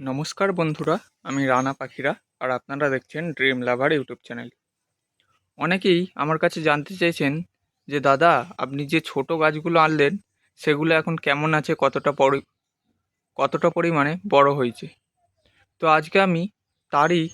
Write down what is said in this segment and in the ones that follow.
নমস্কার বন্ধুরা, আমি রানা পাখিরা, আর আপনারা দেখছেন ড্রিম লাভার ইউটিউব চ্যানেল। অনেকেই আমার কাছে জানতে চেয়েছেন যে, দাদা, আপনি যে ছোট গাছগুলো আনলেন, সেগুলো এখন কেমন আছে, কতটা পরি, কতটা পরিমাণে বড় হয়েছে? তো আজকে আমি তারই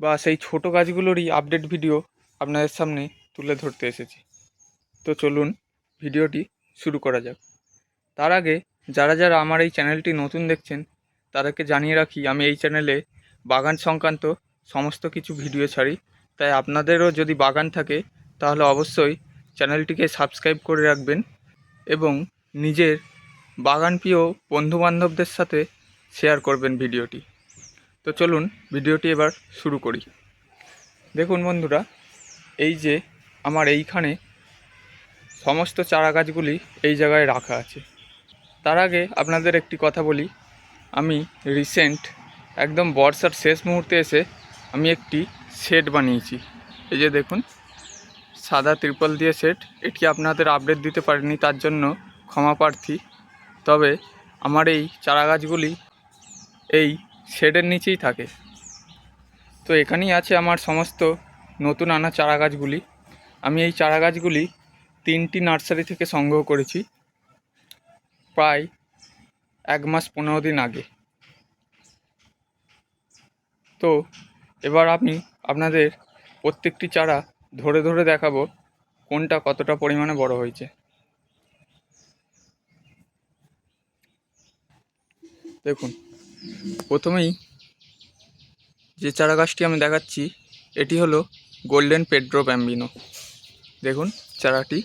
বা সেই ছোট গাছগুলোরই আপডেট ভিডিও আপনাদের সামনে তুলে ধরতে এসেছি। তো চলুন ভিডিওটি শুরু করা যাক। তার আগে, যারা যারা আমার এই চ্যানেলটি নতুন দেখছেন তাদেরকে জানিয়ে রাখি, আমি এই চ্যানেলে বাগান সংক্রান্ত সমস্ত কিছু ভিডিও ছাড়ি। তাই আপনাদেরও যদি বাগান থাকে, তাহলে অবশ্যই চ্যানেলটিকে সাবস্ক্রাইব করে রাখবেন এবং নিজের বাগান প্রিয় বন্ধুবান্ধবদের সাথে শেয়ার করবেন ভিডিওটি। তো চলুন ভিডিওটি এবার শুরু করি। দেখুন বন্ধুরা, এই যে আমার এইখানে সমস্ত চারা গাছগুলি এই জায়গায় রাখা আছে। তার আগে আপনাদের একটি কথা বলি আমি রিসেন্ট একদম বর্ষার শেষ মুহূর্তে এসে আমি একটি সেট বানিয়েছি। এই যে দেখুন, সাদা ত্রিপল দিয়ে সেট এটি আপনাদের আপডেট দিতে পারিনি, তার জন্য ক্ষমা প্রার্থী। তবে আমার এই চারা গাছগুলি এই শেডের নিচেই থাকে। তো এখানেই আছে আমার সমস্ত নতুন আনা চারা গাছগুলি আমি এই চারা গাছগুলি তিনটি নার্সারি থেকে সংগ্রহ করেছি। প্রায় এক মাস পনেরো দিন আগে। তো এবার আমি আপনাদের প্রত্যেকটি চারা ধরে ধরে দেখাবো কোনটা কতটা পরিমাণে বড় হয়েছে। দেখুন, প্রথমেই যে চারা গাছটি আমি দেখাচ্ছি, এটি হলো গোল্ডেন পেড্রো ব্যাম্বিনো। দেখুন, চারাটি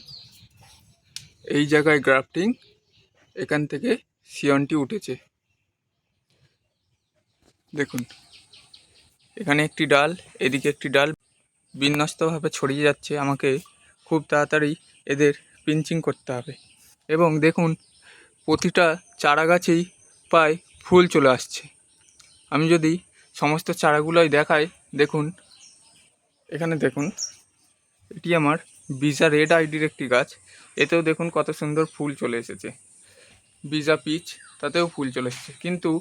এই জায়গায় গ্রাফটিং, এখান থেকে সিয়নটি উঠেছে। দেখুন, এখানে একটি ডাল, এদিকে একটি ডাল বিন্যস্তভাবে ছড়িয়ে যাচ্ছে। আমাকে খুব তাড়াতাড়ি এদের পিঞ্চিং করতে হবে। এবং দেখুন, প্রতিটা চারা গাছেই প্রায় ফুল চলে আসছে। আমি যদি সমস্ত চারাগুলোই দেখাই, দেখুন, এখানে দেখুন, এটি আমার বিজা রেড আইডির একটি গাছ। এতেও দেখুন কত সুন্দর ফুল চলে এসেছে। বিজা পিচ, তাতেও ফুল চলে এসেছে। কিন্তু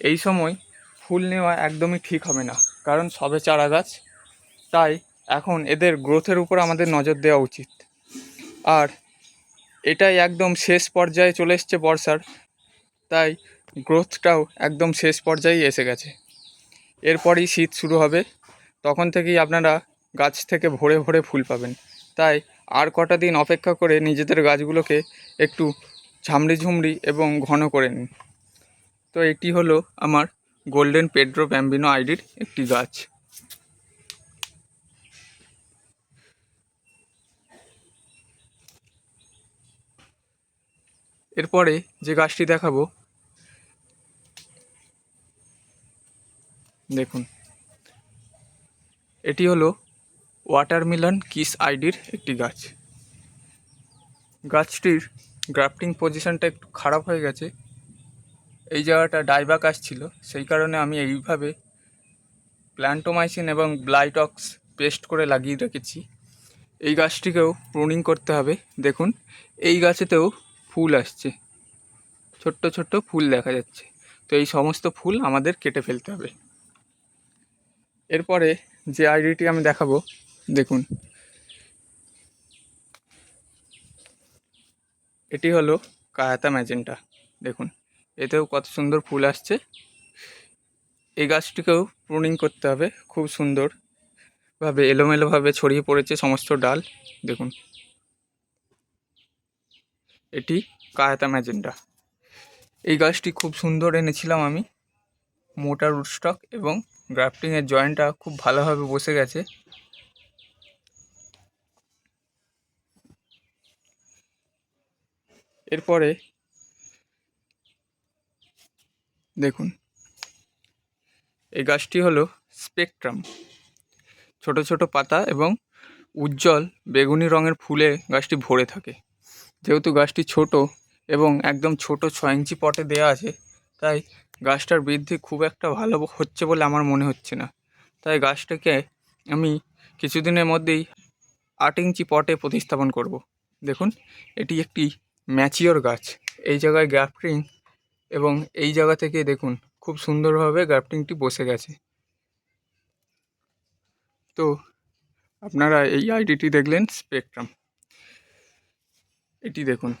এই সময় ফুল নেওয়া একদমই ঠিক হবে না, কারণ সবে চারা গাছ। তাই এখন এদের গ্রোথের উপর আমাদের নজর দেওয়া উচিত। আর এটাই একদম শেষ পর্যায়ে চলে এসছে বর্ষার। তাই গ্রোথটাও একদম শেষ পর্যায়ে এসে গেছে। এরপরই শীত শুরু হবে। তখন থেকেই আপনারা গাছ থেকে ভরে ভরে ফুল পাবেন। তাই আর কটা দিন অপেক্ষা করে নিজেদের গাছগুলোকে একটু ঝামড়ি ঝুমড়ি এবং ঘন করে নিন। তো এটি হলো আমার গোল্ডেন পেড্রো ব্যাম্বিনো আইডির একটি গাছ। এরপরে যে গাছটি দেখাবো, দেখুন। এটি হলো ওয়াটারমেলন কিস আইডির একটি গাছ। গাছটির গ্রাফটিং পজিশনটা একটু খারাপ হয়ে গেছে। এই জায়গাটা ডাইবাক আসছিল, সেই কারণে আমি এইভাবে প্ল্যান্টোমাইসিন এবং ব্লাইটক্স পেস্ট করে লাগিয়ে রেখেছি। এই গাছটিকেও প্রুনিং করতে হবে। দেখুন, এই গাছেতেও ফুল আসছে। ছোট্ট ছোট্ট ফুল দেখা যাচ্ছে। তো এই সমস্ত ফুল আমাদের কেটে ফেলতে হবে। এরপরে যে আইডিটি আমি দেখাবো, দেখুন। এটি হলো কায়াতা ম্যাজেন্টা। দেখুন, এতেও কত সুন্দর ফুল আসছে। এই গাছটিকেও প্রুনিং করতে হবে, খুব সুন্দরভাবে, এলোমেলোভাবে ছড়িয়ে পড়েছে সমস্ত ডাল। দেখুন, এটি কায়াতা ম্যাজেন্টা। এই গাছটি খুব সুন্দর এনেছিলাম আমি। মোটা রুটস্টক এবং গ্রাফটিংয়ের জয়েন্টটা খুব ভালোভাবে বসে গেছে। এরপরে দেখুন, এই গাছটি হলো স্পেকট্রাম। ছোট ছোট পাতা এবং উজ্জ্বল বেগুনি রঙের ফুলে গাছটি ভরে থাকে। যেহেতু গাছটি ছোট এবং একদম ছোট ছ ইঞ্চি পটে দেওয়া আছে, তাই গাছটার বৃদ্ধি খুব একটা ভালো হচ্ছে বলে আমার মনে হচ্ছে না। তাই গাছটাকে আমি কিছুদিনের মধ্যেই আট ইঞ্চি পটে প্রতিস্থাপন করব। দেখুন, এটি একটি ম্যাচিওর গাছ। এই জায়গায় গ্রাফটিং এবং এই জায়গা থেকে দেখুন, খুব সুন্দরভাবে গ্রাফটিংটি বসে গেছে। তো আপনারা এই আইডিটি দেখলেন স্পেকট্রাম। এটি দেখুন,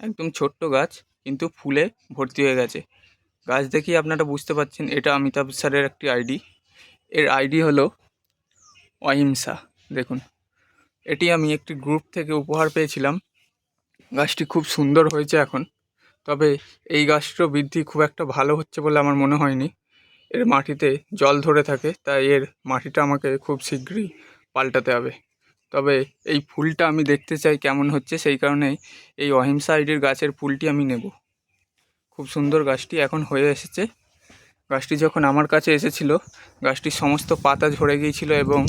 একদম ছোট্ট গাছ, কিন্তু ফুলে ভর্তি হয়ে গেছে। গাছ দেখেই আপনারা বুঝতে পারছেন, এটা অমিতাভ স্যারের একটি আইডি। এর আইডি হলো অহিংসা। দেখুন, এটি আমি একটি গ্রুপ থেকে উপহার পেয়েছিলাম। গাছটি খুব সুন্দর হয়েছে এখন। তবে এই গাছটির বৃদ্ধি খুব একটা ভালো হচ্ছে বলে আমার মনে হয়নি। এর মাটিতে জল ধরে থাকে, তাই এর মাটিটা আমাকে খুব শীঘ্রই পাল্টাতে হবে। তবে এই ফুলটা আমি দেখতে চাই কেমন হচ্ছে, সেই কারণে এই অহিংসা আইডির গাছের ফুলটি আমি নেব। খুব সুন্দর গাছটি এখন হয়ে এসেছে। গাছটি যখন আমার কাছে এসেছিল, গাছটির সমস্ত পাতা ঝরে গিয়েছিল এবং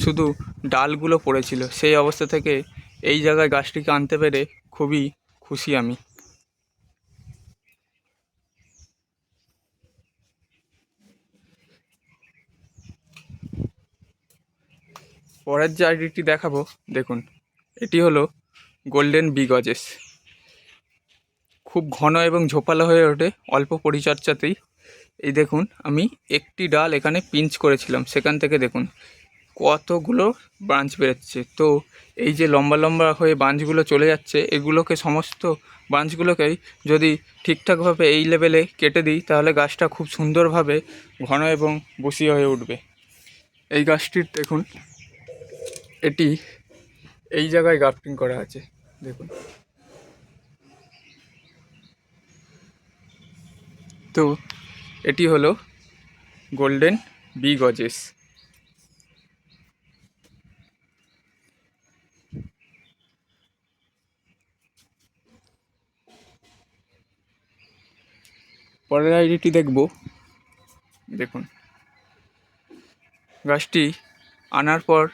শুধু ডালগুলো পড়েছিল। সেই অবস্থা থেকে এই জায়গায় গাছটিকে আনতে পেরে খুবই খুশি আমি। পরের যে আইডিটি দেখাবো, দেখুন, এটি হলো গোল্ডেন বিগজেস খুব ঘন এবং ঝোপালো হয়ে ওঠে, অল্প পরিচর্যাতেই এই দেখুন, আমি একটি ডাল এখানে পিঞ্চ করেছিলাম, সেখান থেকে দেখুন কতগুলো ব্রাঞ্চ বেরোচ্ছে? তো এই যে লম্বা লম্বা হয়ে ব্রাঞ্চগুলো চলে যাচ্ছে, এগুলোকে সমস্ত ব্রাঞ্চগুলোকেই যদি ঠিকঠাকভাবে এই লেভেলে কেটে দিই, তাহলে গাছটা খুব সুন্দরভাবে ঘন এবং বসি হয়ে উঠবে। এই গাছটির দেখুন, এটি এই জায়গায় গ্রাফটিং করা আছে, দেখুন। তো এটি হলো গোল্ডেন বি গজেস পরের আইডিটি দেখব। দেখুন। গাছটি আনার পর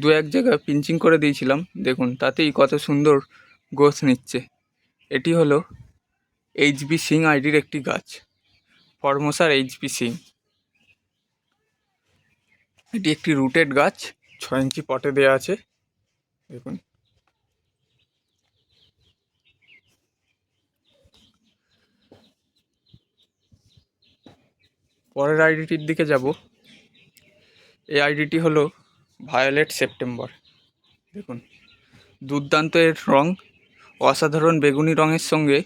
দু এক জায়গায় পিঞ্চিং করে দিয়েছিলাম। দেখুন, তাতেই কত সুন্দর গোছ নিচ্ছে। এটি হলো এইচবি সিং আইডির একটি গাছ। ফরমোসার এইচবি সিং। এটি একটি রুটেড গাছ ছ ইঞ্চি পটে দেওয়া আছে। দেখুন। পরের আইডিটির দিকে যাব। এই আইডিটি হলো ভায়োলেট সেপ্টেম্বর। দেখুন, দুর্দান্ত এর রং, অসাধারণ বেগুনি রঙের সঙ্গে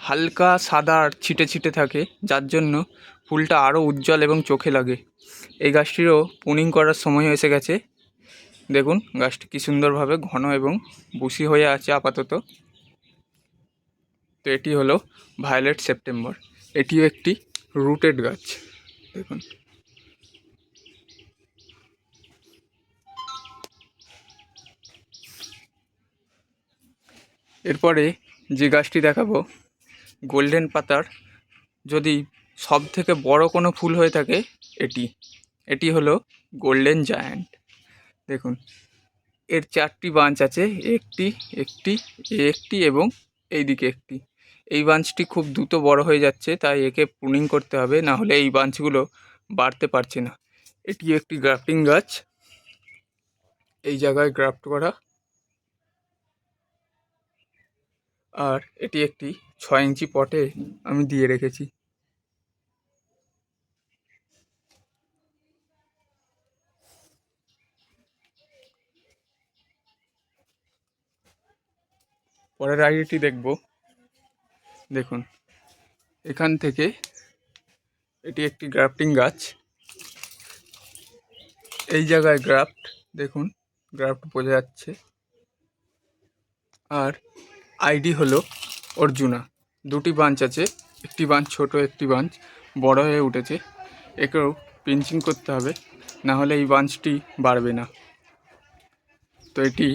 হালকা সাদা আর ছিটে ছিটে থাকে, যার জন্য ফুলটা আরও উজ্জ্বল এবং চোখে লাগে। এই গাছটিরও পুনিং করার সময় এসে গেছে। দেখুন, গাছটি কী সুন্দরভাবে ঘন এবং বুসি হয়ে আছে আপাতত। তো এটি হলো ভায়োলেট সেপ্টেম্বর। এটিও একটি রুটেড গাছ। দেখুন। এরপরে যে গাছটি দেখাবো, গোল্ডেন পাতার, যদি সব থেকে বড় কোনো ফুল হয়ে থাকে এটি। এটি হলো গোল্ডেন জায়ান্ট। দেখুন, এর চারটি বাঞ্চ আছে, একটি একটি একটি এবং এই দিকে একটি। এই বাঞ্চটি খুব দ্রুত বড় হয়ে যাচ্ছে, তাই একে প্রুনিং করতে হবে, না হলে এই বাঞ্চগুলো বাড়তে পারছে না। এটি একটি গ্রাফটিং গাছ। এই জায়গায় গ্রাফট করা। আর এটি একটি ছয় ইঞ্চি পটে আমি দিয়ে রেখেছি। পরের আইডিটি দেখব। দেখুন, এখান থেকে এটি একটি গ্রাফটিং গাছ। এই জায়গায় গ্রাফট দেখুন গ্রাফট বোঝা যাচ্ছে। আর আইডি হলো অর্জুনা। দুটি বাঞ্চ আছে, একটি বাঞ্চ ছোট, একটি বাঞ্চ বড় হয়ে উঠেছে। একেও পিঞ্চিং করতে হবে, না হলে এই বাঞ্চটি বাড়বে না। তো এটি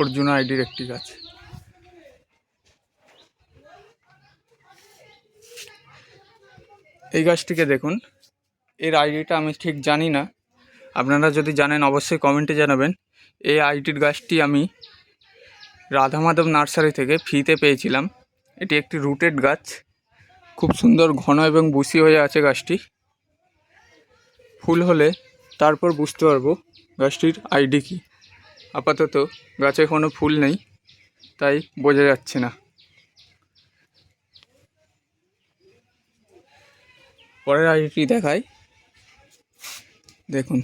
অর্জুনা আইডির একটি গাছ। এই গাছটিকে দেখুন। এর আইডিটা আমি ঠিক জানি না। আপনারা যদি জানেন, অবশ্যই কমেন্টে জানাবেন। এই আইডির গাছটি আমি রাধা মাধব নার্সারি থেকে ফ্রিতে পেয়েছিলাম। এটি একটি রুটেড গাছ। খুব সুন্দর, ঘন এবং বুসি হয়ে আছে গাছটি। ফুল হলে তারপর বুঝতে পারব গাছটির আইডি কী। আপাতত গাছে কোনো ফুল নেই, তাই বোঝা যাচ্ছে না। পরের আইডিটি দেখাই। দেখুন।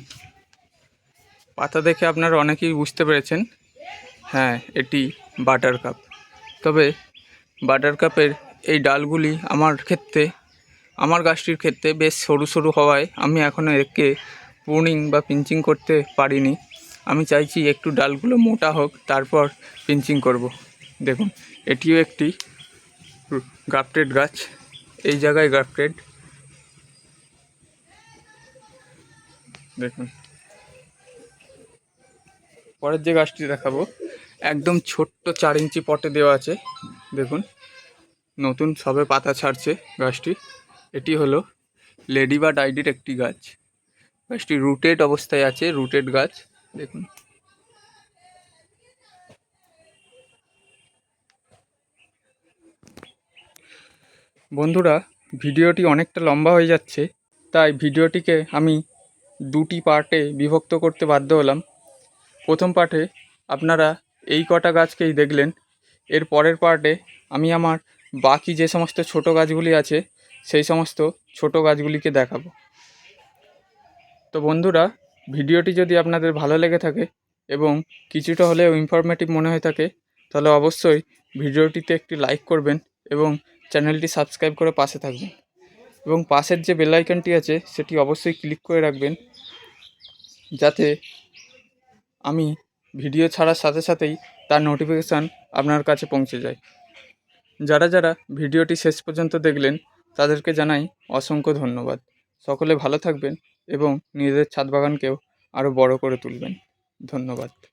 পাতা দেখে আপনারা অনেকেই বুঝতে পেরেছেন। হ্যাঁ এটি বাটার কাপ। তবে বাটার কাপের এই ডালগুলি আমার ক্ষেত্রে, আমার গাছটির ক্ষেত্রে বেশ সরু সরু হওয়ায় আমি এখনও একে প্রুনিং বা পিঞ্চিং করতে পারিনি। আমি চাইছি একটু ডালগুলো মোটা হোক, তারপর পিঞ্চিং করব। দেখুন, এটিও একটি গ্রাফটেড গাছ। এই জায়গায় গ্রাফটেড। দেখুন। পরের যে গাছটি দেখাবো, একদম ছোট্ট চার ইঞ্চি পটে দেওয়া আছে। দেখুন, নতুন সবে পাতা ছাড়ছে গাছটি। এটি হলো লেডি বা ডাইডির একটি গাছ। গাছটি রুটেড অবস্থায় আছে, রুটেড গাছ। দেখুন। বন্ধুরা, ভিডিওটি অনেকটা লম্বা হয়ে যাচ্ছে, তাই ভিডিওটিকে আমি দুটি পার্টে বিভক্ত করতে বাধ্য হলাম। প্রথম পার্টে আপনারা এই কটা গাছকেই দেখলেন। এর পরের পার্টে আমি আমার বাকি যে সমস্ত ছোট গাছগুলি আছে, সেই সমস্ত ছোট গাছগুলিকে দেখাবো। তো বন্ধুরা, ভিডিওটি যদি আপনাদের ভালো লেগে থাকে এবং কিছুটা হলেও ইনফরমেটিভ মনে হয়ে থাকে, তাহলে অবশ্যই ভিডিওটিতে একটি লাইক করবেন এবং চ্যানেলটি সাবস্ক্রাইব করে পাশে থাকবেন। এবং পাশের যে বেল আইকনটি আছে, সেটি অবশ্যই ক্লিক করে রাখবেন, যাতে আমি ভিডিও ছাড়ার সাথে সাথেই তার নোটিফিকেশান আপনার কাছে পৌঁছে যায়। যারা যারা ভিডিওটি শেষ পর্যন্ত দেখলেন, তাদেরকে জানাই অসংখ্য ধন্যবাদ। সকলে ভালো থাকবেন এবং নিজেদের ছাদ বাগানকেও আরও বড় করে তুলবেন। ধন্যবাদ।